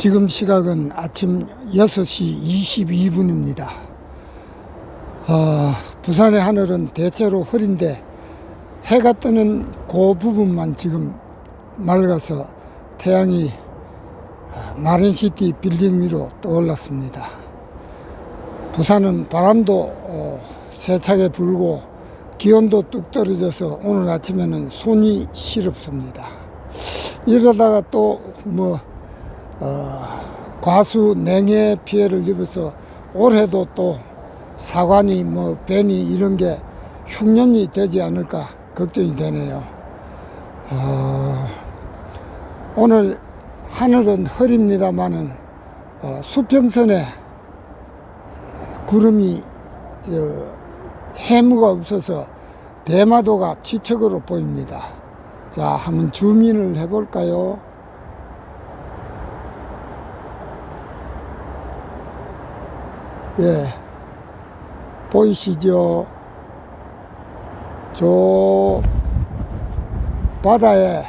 지금 시각은 아침 6시 22분입니다. 어, 부산의 하늘은 대체로 흐린데 해가 뜨는 그 부분만 지금 맑아서 태양이 마린시티 빌딩 위로 떠올랐습니다. 부산은 바람도 어, 세차게 불고 기온도 뚝 떨어져서 오늘 아침에는 손이 시렵습니다. 이러다가 또뭐 어, 과수 냉해 피해를 입어서 올해도 또 사관이 뭐 벤이 이런 게 흉년이 되지 않을까 걱정이 되네요. 어, 오늘 하늘은 흐립니다만은 어, 수평선에 구름이 저, 해무가 없어서 대마도가 지척으로 보입니다. 자, 한번 주민을 해볼까요? 예, 보이시죠? 저 바다에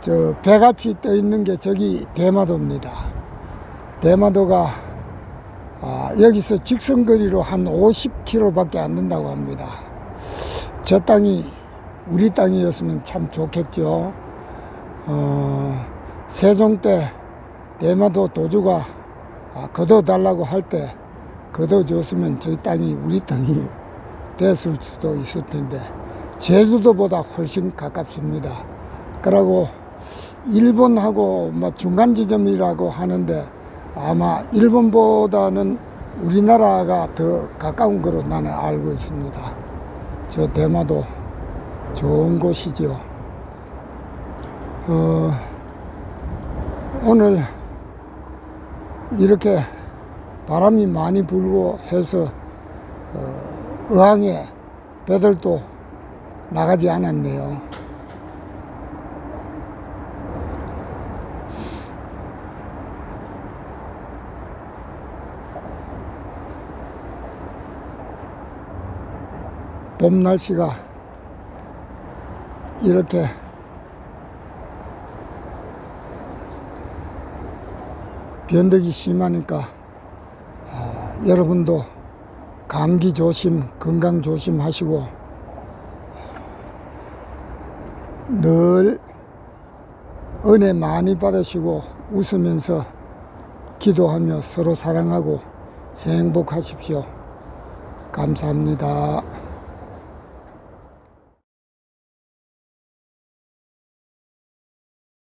저 배같이 떠 있는 게 저기 대마도입니다. 대마도가 아, 여기서 직선거리로 한 50km밖에 안 된다고 합니다. 저 땅이 우리 땅이었으면 참 좋겠죠. 어, 세종 때 대마도 도주가 아, 걷어달라고 할 때 걷어줬으면 저희 땅이 우리 땅이 됐을 수도 있을 텐데 제주도보다 훨씬 가깝습니다. 그러고 일본하고 뭐 중간 지점이라고 하는데 아마 일본보다는 우리나라가 더 가까운 거로 나는 알고 있습니다. 저 대마도 좋은 곳이죠. 어, 오늘 이렇게 바람이 많이 불고 해서 어, 의왕에 배들도 나가지 않았네요. 봄 날씨가 이렇게 변덕이 심하니까 아, 여러분도 감기 조심, 건강 조심하시고 늘 은혜 많이 받으시고 웃으면서 기도하며 서로 사랑하고 행복하십시오. 감사합니다.